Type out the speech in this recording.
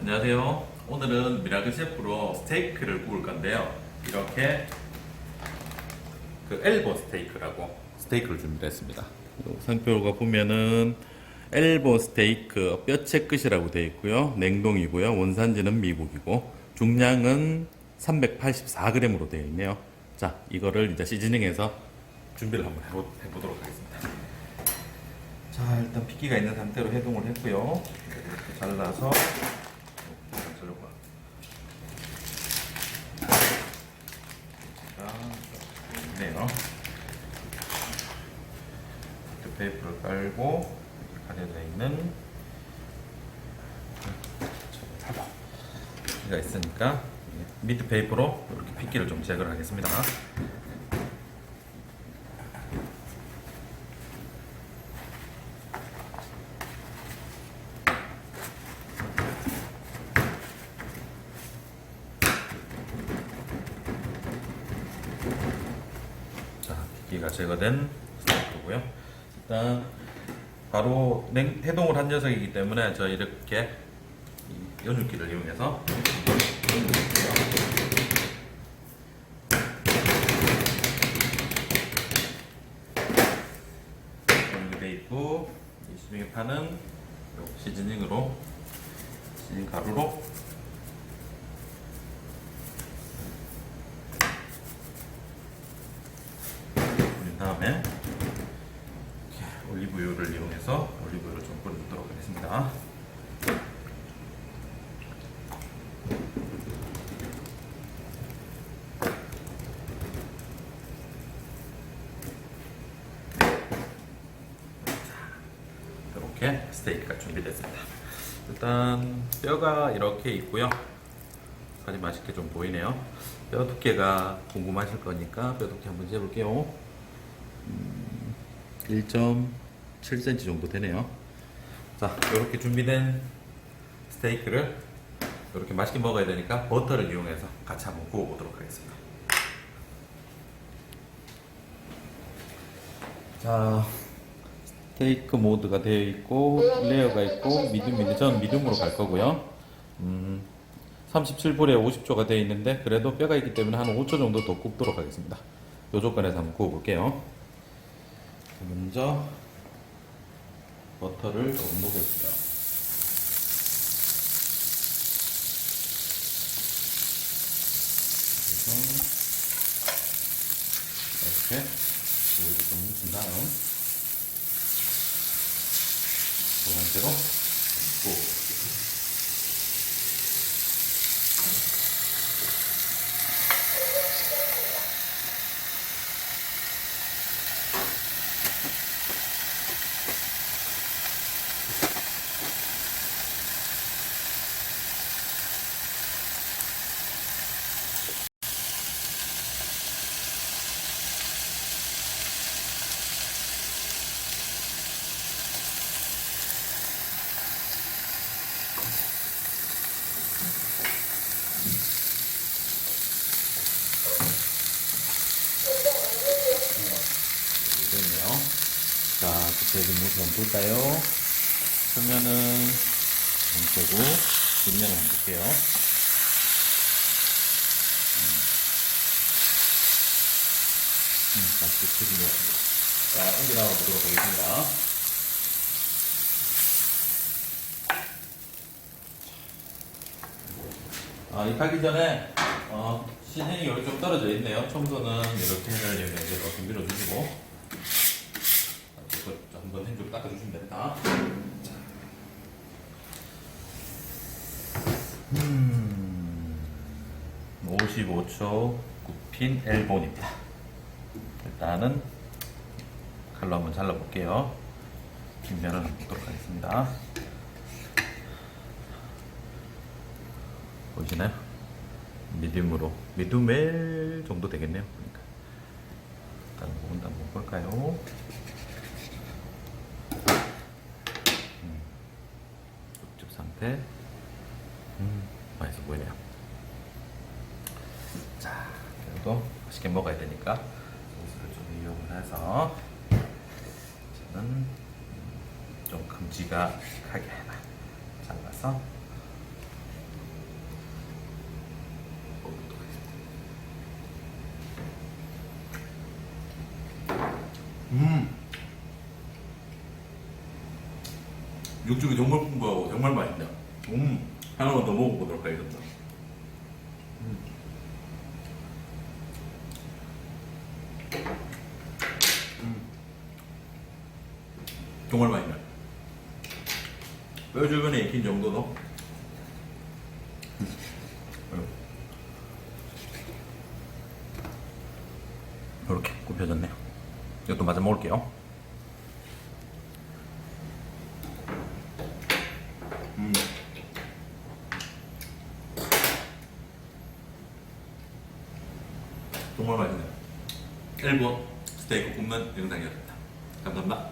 안녕하세요. 오늘은 미라클 셰프로 스테이크를 구울 건데요. 이렇게 그 엘보 스테이크라고 스테이크를 준비했습니다. 상표가 보면은 엘보 스테이크 뼈채 끝이라고 되어 있고요. 냉동이고요. 원산지는 미국이고 중량은 384g으로 되어 있네요. 자, 이거를 이제 시즈닝해서 준비를 한번 해보, 해보도록 하겠습니다. 자, 일단 핏기가 있는 상태로 해동을 했고요. 잘라서 자르고 제가 있네요. 페이퍼를 깔고 가려져 있는 가 있으니까 미트 페이퍼로 이렇게 핏기를 좀 제거를 하겠습니다. 자, 핏기가 제거된 스테이크고요. 일단 바로 냉, 해동을 한 녀석이기 때문에 저 이렇게 이 연육기를 이용해서 연육돼 있고 이요 시즈닝으로 시즈닝 가루로 뿌린 다음에 이렇게 올리브유를 이용해서 올리브유를 좀 뿌려주도록 하겠습니다. 이렇게 스테이크가 준비됐습니다. 일단 뼈가 이렇게 있고요. 아주 맛있게 좀 보이네요. 뼈 두께가 궁금하실 거니까 뼈 두께 한번 재볼게요. 1.7cm 정도 되네요. 자, 이렇게 준비된 스테이크를 이렇게 맛있게 먹어야 되니까 버터를 이용해서 같이 한번 구워보도록 하겠습니다. 자, 스테이크 모드가 되어 있고 레어가 있고 미디움인데 저는 미디움으로 갈 거고요. 음, 37불에 50초가 되어 있는데 그래도 뼈가 있기 때문에 한 5초 정도 더 굽도록 하겠습니다. 이 조건에서 한번 구워볼게요. 먼저 버터를 녹여주세요. 그래서 이렇게 오일을 좀 묻힌 다음 두 번째로 구워 됐네요. 좀 모습 한번 볼까요? 표면은 정체고 뒷면을 한번 볼게요. 음, 음, 것 같습니다. 자, 옮겨 나가 보도록 하겠습니다. 아, 이 가기 전에 어, 시즌이 여기 좀 떨어져 있네요. 청소는 이렇게 해달라면 이제 좀 밀어주시고 행주로 닦아주시면 됩니다. 음, 55초 굽힌 엘본입니다. 일단은 칼로 한번 잘라볼게요. 뒷면을 보도록 하겠습니다. 보이시나요? 미디움으로 미디움 웰 정도 되겠네요. 그러니까 일단 부분 한번 볼까요? 때, 음, 맛있어 보이네요. 자, 그래도 맛있게 먹어야 되니까 소스를 좀 이용을 해서 저는 좀 금지가하게 하나 잘라서 음. 육즙이 정말 풍부하고 정말 맛있네요. 음. 하나만 더 먹어보도록 하겠습니다. 음. 음. 정말 맛있네. 뼈 주변에 익힌 정도도. 이렇게 굽혀졌네요. 이것도 마저 먹을게요. 정말 맛있네요. 1번 스테이크 굽는 영상이었습니다. 감사합니다.